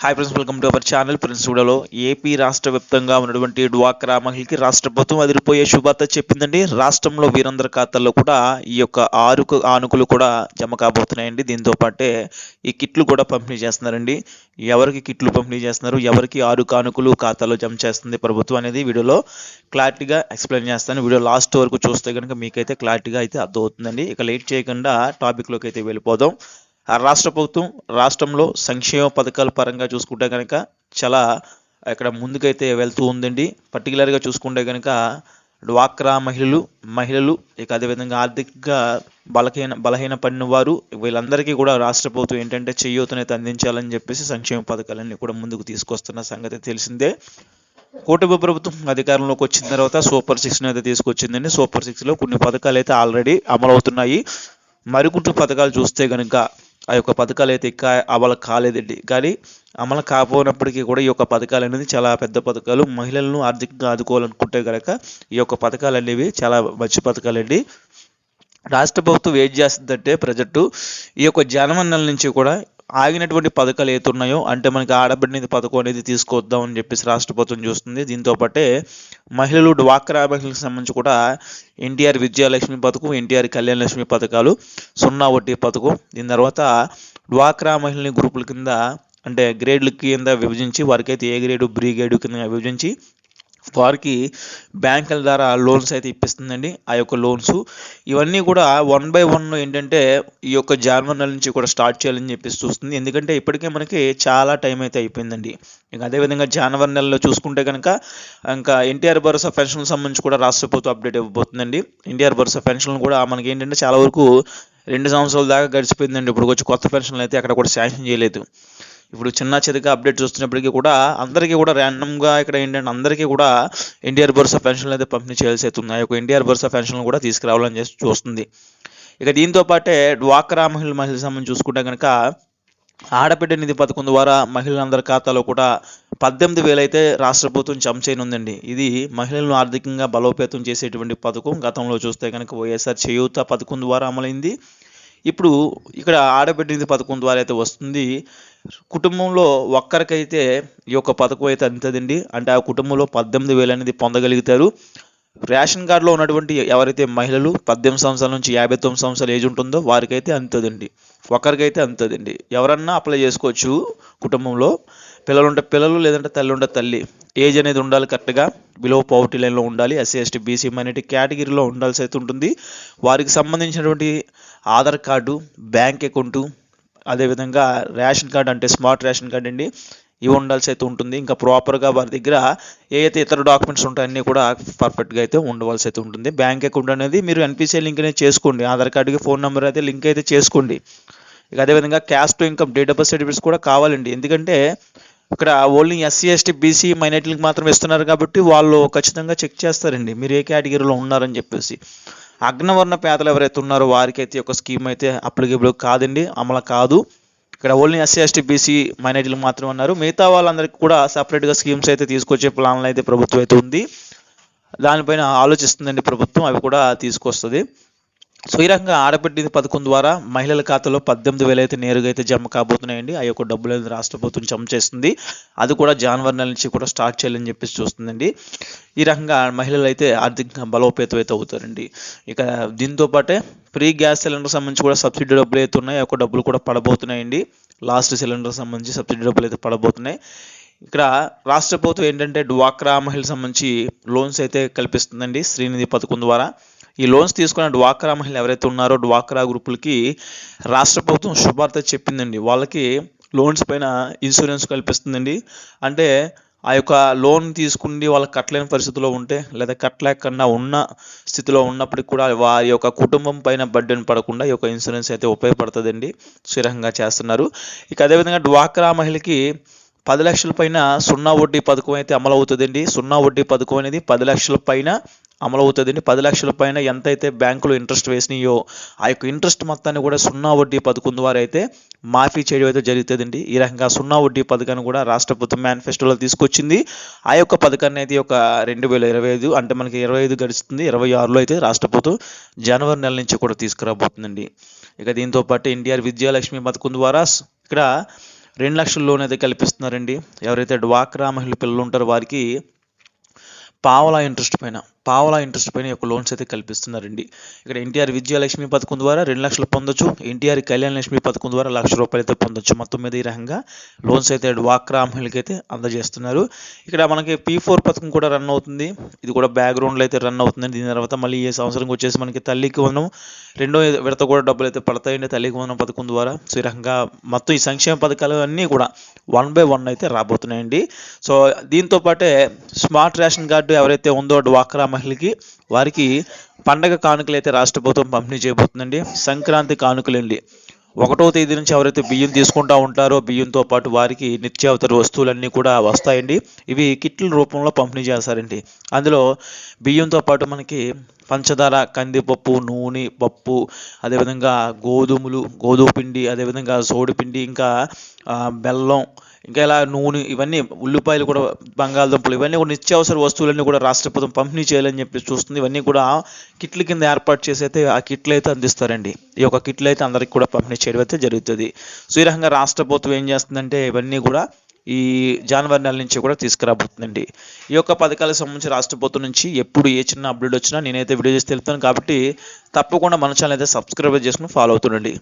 Hi friends welcome to our channel friends వీడియోలో AP రాష్ట్ర వ్యాప్తంగా ఉన్నటువంటి డ్వాక్రా మహిళకి రాష్ట్ర ప్రభుత్వం అదిరిపోయే శుభార్త చెప్పిందండి. రాష్ట్రంలో వీరందరి ఖాతాల్లో కూడా ఈ యొక్క ఆరుకు ఆనుకులు కూడా జమ కాబోతున్నాయండి. దీంతో పాటే ఈ కిట్లు కూడా పంపిణీ చేస్తున్నారండి. ఎవరికి కిట్లు పంపిణీ చేస్తున్నారు? ఎవరికి ఆరు కానుకలు ఖాతాలో జమ చేస్తుంది ప్రభుత్వం అనేది వీడియోలో క్లారిటీగా ఎక్స్ప్లెయిన్ చేస్తాను. వీడియో లాస్ట్ వరకు చూస్తే కనుక మీకైతే క్లారిటీగా అయితే అర్థమవుతుందండి. ఇక లేట్ చేయకుండా టాపిక్లోకి అయితే వెళ్ళిపోదాం. రాష్ట్ర ప్రభుత్వం రాష్ట్రంలో సంక్షేమ పథకాల పరంగా చూసుకుంటే కనుక చాలా ఇక్కడ ముందుకైతే వెళ్తూ ఉందండి. పర్టికులర్గా చూసుకుంటే కనుక డ్వాక్రా మహిళలు మహిళలు ఇక అదేవిధంగా ఆర్థికంగా బలహీన బలహీన పడిన వారు వీళ్ళందరికీ కూడా రాష్ట్ర ప్రభుత్వం ఏంటంటే చేయూతనైతే అందించాలని చెప్పేసి సంక్షేమ పథకాలన్నీ కూడా ముందుకు తీసుకొస్తున్న సంగతి తెలిసిందే. కూటమి ప్రభుత్వం అధికారంలోకి వచ్చిన తర్వాత సూపర్ సిక్స్ని అయితే తీసుకొచ్చిందండి. సూపర్ సిక్స్లో కొన్ని పథకాలు అయితే ఆల్రెడీ అమలవుతున్నాయి. మరికొన్ని పథకాలు చూస్తే కనుక ఆ యొక్క పథకాలు అయితే ఇంకా అమలు కాలేదండి. కానీ అమలు కాకపోయినప్పటికీ కూడా ఈ యొక్క పథకాలు అనేది చాలా పెద్ద పథకాలు. మహిళలను ఆర్థికంగా ఆదుకోవాలనుకుంటే కనుక ఈ యొక్క పథకాలు అనేవి చాలా మంచి పథకాలండి. రాష్ట్ర ప్రభుత్వం ఏం చేస్తుందంటే ప్రజెంట్ ఈ యొక్క జనవరి నుంచి కూడా ఆగినటువంటి పథకాలు ఏతున్నాయో అంటే మనకి ఆడబిడ్డ పథకం అనేది తీసుకొద్దాం అని చెప్పేసి రాష్ట్ర ప్రభుత్వం చూస్తుంది. దీంతో పాటే మహిళలు డ్వాక్రా మహిళలకు సంబంధించి కూడా ఎన్టీఆర్ విద్యాలక్ష్మి పథకం ఎన్టీఆర్ కళ్యాణ లక్ష్మి పథకాలు సున్నా వడ్డీ పథకం దీని తర్వాత డ్వాక్రా మహిళని గ్రూపుల కింద అంటే గ్రేడ్ల కింద విభజించి వారికైతే ఏ గ్రేడు బ్రీ గ్రేడు కింద విభజించి వారికి బ్యాంకుల ద్వారా లోన్స్ అయితే ఇప్పిస్తుందండి ఆ యొక్క లోన్స్. ఇవన్నీ కూడా వన్ బై వన్ ఏంటంటే ఈ యొక్క జనవరి నెల నుంచి కూడా స్టార్ట్ చేయాలని చెప్పేసి చూస్తుంది. ఎందుకంటే ఇప్పటికే మనకి చాలా టైం అయితే అయిపోయిందండి. ఇంకా అదేవిధంగా జనవరి నెలలో చూసుకుంటే కనుక ఇంకా ఎన్టీఆర్ భరోసా పెన్షన్ సంబంధించి కూడా రాష్ట్ర ప్రభుత్వం అప్డేట్ ఇవ్వబోతుందండి ఎన్టీఆర్ భరోసా పెన్షన్ కూడా మనకి ఏంటంటే చాలా వరకు రెండు సంవత్సరాల దాకా గడిచిపోయిందండి. ఇప్పుడు వచ్చి కొత్త పెన్షన్లు అయితే అక్కడ కూడా శాంక్షన్ చేయలేదు. ఇప్పుడు చిన్న చిన్నగా అప్డేట్ చూస్తున్నప్పటికీ కూడా అందరికీ కూడా ర్యాండమ్గా ఇక్కడ ఏంటంటే అందరికీ కూడా ఎన్టీఆర్ భరోసా పెన్షన్లు అయితే పంపిణీ చేయాల్సి అవుతుంది ఆ యొక్క ఎన్టీఆర్ భరోసా పెన్షన్లు కూడా తీసుకురావాలని చేసి చూస్తుంది. ఇక దీంతో పాటే డ్వాక్రా మహిళ మహిళ సంబంధించి చూసుకుంటే కనుక ఆడబిడ్డ నిధి పథకం ద్వారా మహిళలందరి ఖాతాలో కూడా పద్దెనిమిది వేలు అయితే రాష్ట్ర ప్రభుత్వం జమ చేయనుందండి. ఇది మహిళలను ఆర్థికంగా బలోపేతం చేసేటువంటి పథకం. గతంలో చూస్తే కనుక వైఎస్ఆర్ చేయూత పథకం ద్వారా అమలైంది. ఇప్పుడు ఇక్కడ ఆడబిడ్డ నిధి పథకం ద్వారా అయితే వస్తుంది. కుటుంబంలో ఒక్కరికైతే ఈ యొక్క పథకం అయితే అందుతుందండి. అంటే ఆ కుటుంబంలో పద్దెనిమిది వేలు అనేది పొందగలుగుతారు. రేషన్ కార్డులో ఉన్నటువంటి ఎవరైతే మహిళలు పద్దెనిమిది సంవత్సరాల నుంచి యాభై తొమ్మిది సంవత్సరాల ఏజ్ ఉంటుందో వారికైతే అందుతుందండి. ఒకరికైతే అందుతుందండి. ఎవరన్నా అప్లై చేసుకోవచ్చు కుటుంబంలో. పిల్లలు ఉంటే పిల్లలు లేదంటే తల్లి ఉంటే తల్లి. ఏజ్ అనేది ఉండాలి కరెక్ట్గా. బిలో పవర్టీ లైన్లో ఉండాలి. ఎస్సీ ఎస్టీ బీసీ మైనార్టీ కేటగిరీలో ఉండాల్సి అయితే ఉంటుంది. వారికి సంబంధించినటువంటి ఆధార్ కార్డు బ్యాంక్ అకౌంటు అదేవిధంగా రేషన్ కార్డ్ అంటే స్మార్ట్ రేషన్ కార్డ్ అండి. ఇవి ఉండాల్సి అయితే ఉంటుంది. ఇంకా ప్రాపర్గా వారి దగ్గర ఏ ఇతర డాక్యుమెంట్స్ ఉంటాయో అన్నీ కూడా పర్ఫెక్ట్గా అయితే ఉండవలసి అయితే ఉంటుంది. బ్యాంక్ అకౌంట్ అనేది మీరు ఎన్పిసిఐ లింక్ అనేది చేసుకోండి. ఆధార్ కార్డుకి ఫోన్ నెంబర్ అయితే లింక్ అయితే చేసుకోండి. ఇక అదేవిధంగా caste income date of birth certificates కూడా కావాలండి. ఎందుకంటే ఇక్కడ ఓన్లీ ఎస్సీ ఎస్టీ బీసీ మైనార్టీలకు మాత్రం ఇస్తున్నారు కాబట్టి వాళ్ళు ఖచ్చితంగా చెక్ చేస్తారండి. మీరు ఏ కేటగిరీలో ఉన్నారని చెప్పేసి. అగ్నవర్ణ పేదలు ఎవరైతే ఉన్నారో వారికైతే ఒక స్కీమ్ అయితే అప్లికేబుల్ కాదండి అమలు కాదు. ఇక్కడ ఓన్లీ ఎస్సీ ఎస్టీ బీసీ మైనార్టీలు మాత్రం ఉన్నారు. మిగతా వాళ్ళందరికీ కూడా సపరేట్గా స్కీమ్స్ అయితే తీసుకొచ్చే ప్లాన్లు అయితే ప్రభుత్వం అయితే ఉంది. దానిపైన ఆలోచిస్తుందండి ప్రభుత్వం అవి కూడా తీసుకొస్తుంది. సో ఈ రకంగా ఆడబిడ్డ పథకం ద్వారా మహిళల ఖాతాలో పద్దెనిమిది వేలు అయితే నేరుగా అయితే జమ కాబోతున్నాయండి. ఆ యొక్క డబ్బులు అనేది రాష్ట్ర ప్రభుత్వం జమ చేస్తుంది. అది కూడా జనవరి నెల నుంచి కూడా స్టార్ట్ చేయాలని చెప్పేసి చూస్తుందండి. ఈ రకంగా మహిళలు అయితే ఆర్థికంగా బలోపేతం అయితే అవుతారండి. ఇక దీంతో పాటే ఫ్రీ గ్యాస్ సిలిండర్ సంబంధించి కూడా సబ్సిడీ డబ్బులు అయితే ఉన్నాయి. ఆ యొక్క డబ్బులు కూడా పడబోతున్నాయండి. లాస్ట్ సిలిండర్ సంబంధించి సబ్సిడీ డబ్బులు అయితే పడబోతున్నాయి. ఇక్కడ రాష్ట్ర ప్రభుత్వం ఏంటంటే డ్వాక్రా మహిళలకు సంబంధించి లోన్స్ అయితే కల్పిస్తుందండి. శ్రీనిధి పథకం ద్వారా. ఈ లోన్స్ తీసుకున్న డ్వాక్రా మహిళలు ఎవరైతే ఉన్నారో డ్వాక్రా గ్రూపులకి రాష్ట్ర ప్రభుత్వం శుభార్త చెప్పిందండి. వాళ్ళకి లోన్స్ పైన ఇన్సూరెన్స్ కల్పిస్తుందండి. అంటే ఆ యొక్క లోన్ తీసుకుని వాళ్ళకి కట్టలేని పరిస్థితిలో ఉంటే లేదా కట్టలేకుండా ఉన్న స్థితిలో ఉన్నప్పటికి కూడా వారి యొక్క కుటుంబం పైన బడ్డెన్ పడకుండా ఈ యొక్క ఇన్సూరెన్స్ అయితే ఉపయోగపడుతుందండి. స్థిరంగా చేస్తున్నారు. ఇక అదేవిధంగా డ్వాక్రా మహిళకి పది లక్షల పైన సున్నా వడ్డీ పథకం అయితే అమలు అవుతుందండి సున్నా వడ్డీ పథకం అనేది పది లక్షల పైన అమలవుతుందండి. పది లక్షల పైన ఎంతైతే బ్యాంకులు ఇంట్రెస్ట్ వేసినాయో ఆ యొక్క ఇంట్రెస్ట్ మొత్తాన్ని కూడా సున్నా వడ్డీ పథకం ద్వారా అయితే మాఫీ చేయడం అయితే జరుగుతుందండి. ఈ రకంగా సున్నా వడ్డీ పథకాన్ని కూడా రాష్ట్ర ప్రభుత్వం మేనిఫెస్టోలో తీసుకొచ్చింది. ఆ యొక్క పథకాన్ని అయితే ఒక రెండు వేల ఇరవై ఐదు అంటే మనకి ఇరవై ఐదు గడుస్తుంది. ఇరవై ఆరులో అయితే రాష్ట్ర ప్రభుత్వం జనవరి నెల నుంచి కూడా తీసుకురాబోతుందండి. ఇక దీంతో పాటు ఎన్టీఆర్ విద్యాలక్ష్మి పథకం ద్వారా ఇక్కడ రెండు లక్షల లోన్ అయితే కల్పిస్తున్నారండి. ఎవరైతే డ్వాక్రా మహిళ పిల్లలు ఉంటారో వారికి పావలా ఇంట్రెస్ట్ పైన పావలా ఇంట్రెస్ట్ పైన యొక్క లోన్స్ అయితే కల్పిస్తున్నారండి. ఇక్కడ ఎన్టీఆర్ విద్యాలక్ష్మి పథకం ద్వారా రెండు లక్షలు పొందొచ్చు. ఎన్టీఆర్ కళ్యాణ లక్ష్మి పథకం ద్వారా లక్ష రూపాయలు అయితే పొందొచ్చు. మొత్తం మీద ఈ రకంగా లోన్స్ అయితే డ్వాక్రా అమ్మాయిలకి అయితే అందజేస్తున్నారు. ఇక్కడ మనకి పీ ఫోర్ పథకం కూడా రన్ అవుతుంది. ఇది కూడా బ్యాక్గ్రౌండ్లో అయితే రన్ అవుతుంది. దీని తర్వాత మళ్ళీ ఈ సంవత్సరం వచ్చేసి మనకి తల్లికి వందనం రెండో విడత కూడా డబ్బులు అయితే పడతాయండి తల్లికి వందనం పథకం ద్వారా. సో ఈ రకంగా మొత్తం ఈ సంక్షేమ పథకాలు అన్నీ కూడా వన్ బై వన్ అయితే రాబోతున్నాయండి. సో దీంతో పాటే స్మార్ట్ రేషన్ కార్డు ఎవరైతే ఉందో డ్వాక్రా మహిళకి వారికి పండగ కానుకలు అయితే రాష్ట్ర ప్రభుత్వం పంపిణీ చేయబోతుందండి. సంక్రాంతి కానుకలండి. ఒకటో తేదీ నుంచి ఎవరైతే బియ్యం తీసుకుంటా ఉంటారో బియ్యంతో పాటు వారికి నిత్యావసర వస్తువులన్నీ కూడా వస్తాయండి. ఇవి కిట్ల రూపంలో పంపిణీ చేస్తారండి. అందులో బియ్యంతో పాటు మనకి పంచదార కందిపప్పు నూనె పప్పు అదేవిధంగా గోధుమలు గోధుమ పిండి అదేవిధంగా సోడిపిండి ఇంకా బెల్లం ఇంకా ఇలా నూనె ఇవన్నీ ఉల్లిపాయలు కూడా బంగాళదుంపలు ఇవన్నీ కూడా నిత్యావసర వస్తువులన్నీ కూడా రాష్ట్ర ప్రభుత్వం పంపిణీ చేయాలని చెప్పి చూస్తుంది. ఇవన్నీ కూడా కిట్ల కింద ఏర్పాటు చేసి అయితే ఆ కిట్లు అయితే అందిస్తారండి. ఈ యొక్క కిట్లు అయితే అందరికి కూడా పంపిణీ చేయడం అయితే జరుగుతుంది. సో ఈ రకంగా రాష్ట్ర ప్రభుత్వం ఏం చేస్తుందంటే ఇవన్నీ కూడా ఈ జనవరి నెల నుంచి కూడా తీసుకురాబోతుందండి. ఈ యొక్క పథకాలకు సంబంధించి రాష్ట్ర ప్రభుత్వం నుంచి ఎప్పుడు ఏ చిన్న అప్డేట్ వచ్చినా నేనైతే వీడియో చేసి తెలుపుతాను కాబట్టి తప్పకుండా మన ఛానల్ అయితే సబ్స్క్రైబ్ చేసుకుని ఫాలో అవుతుండండి.